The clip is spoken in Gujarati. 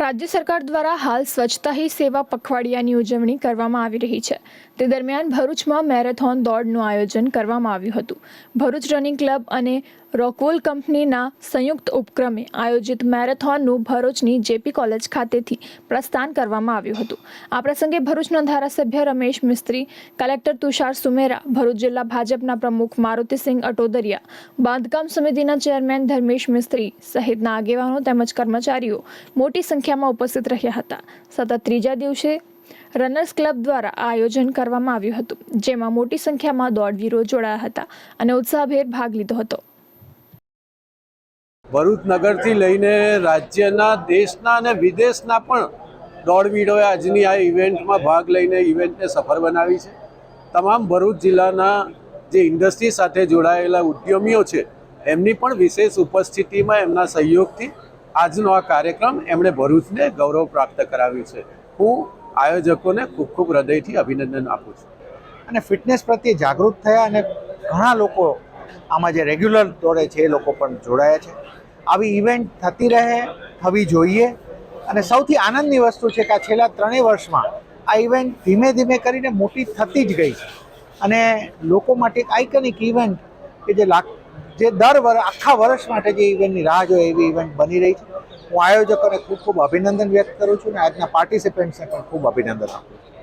રાજ્ય સરકાર દ્વારા હાલ સ્વચ્છતા હી સેવા પખવાડિયાની ઉજવણી કરવામાં આવી રહી છે. તે દરમિયાન ભરૂચમાં મેરેથોન દોડનું આયોજન કરવામાં આવ્યું હતું. ભરૂચ રનિંગ ક્લબ અને રોકવોલ કંપનીના સંયુક્ત ઉપક્રમે આયોજિત મેરેથોનનું ભરૂચની જેપી કોલેજ ખાતેથી પ્રસ્થાન કરવામાં આવ્યું હતું. આ પ્રસંગે ભરૂચના ધારાસભ્ય રમેશ મિસ્ત્રી, કલેક્ટર તુષાર સુમેરા, ભરૂચ જિલ્લા ભાજપના પ્રમુખ મારુતિસિંહ અટોદરિયા, બાંધકામ સમિતિના ચેરમેન ધર્મેશ મિસ્ત્રી સહિતના આગેવાનો તેમજ કર્મચારીઓ મોટી સંખ્યામાં ઉપસ્થિત રહ્યા હતા. સતત ત્રીજા દિવસે રનર્સ ક્લબ દ્વારા આ આયોજન કરવામાં આવ્યું હતું, જેમાં મોટી સંખ્યામાં દોડવીરો જોડાયા હતા અને ઉત્સાહભેર ભાગ લીધો હતો. ભરૂચ નગરથી લઈને રાજ્યના, દેશના અને વિદેશના પણ દોડવીરોએ આજની આ ઇવેન્ટમાં ભાગ લઈને ઇવેન્ટને સફળ બનાવી છે. તમામ ભરૂચ જિલ્લાના જે ઇન્ડસ્ટ્રી સાથે જોડાયેલા ઉદ્યમીઓ છે, એમની પણ વિશેષ ઉપસ્થિતિમાં એમના સહયોગથી આજનો આ કાર્યક્રમ એમણે ભરૂચને ગૌરવ પ્રાપ્ત કરાવ્યું છે. હું આયોજકોને ખૂબ ખૂબ હૃદયથી અભિનંદન આપું છું. અને ફિટનેસ પ્રત્યે જાગૃત થયા અને ઘણા લોકો આમાં જે રેગ્યુલર દોડે છે એ લોકો પણ જોડાયા છે. આવી ઇવેન્ટ થતી રહે, થવી જોઈએ અને સૌથી આનંદની વસ્તુ છે કે આ છેલ્લા ત્રણેય વર્ષમાં આ ઇવેન્ટ ધીમે ધીમે કરીને મોટી થતી જ ગઈ છે. અને લોકો માટે એક આઇકનિક ઇવેન્ટ કે જે લાખ જે દર વર્ષ આખા વર્ષ માટે જે ઇવેન્ટની રાહ જોઈએ એવી ઇવેન્ટ બની રહી છે. હું આયોજકોને ખૂબ ખૂબ અભિનંદન વ્યક્ત કરું છું અને આજના પાર્ટિસિપન્ટ્સને પણ ખૂબ અભિનંદન આપું છું.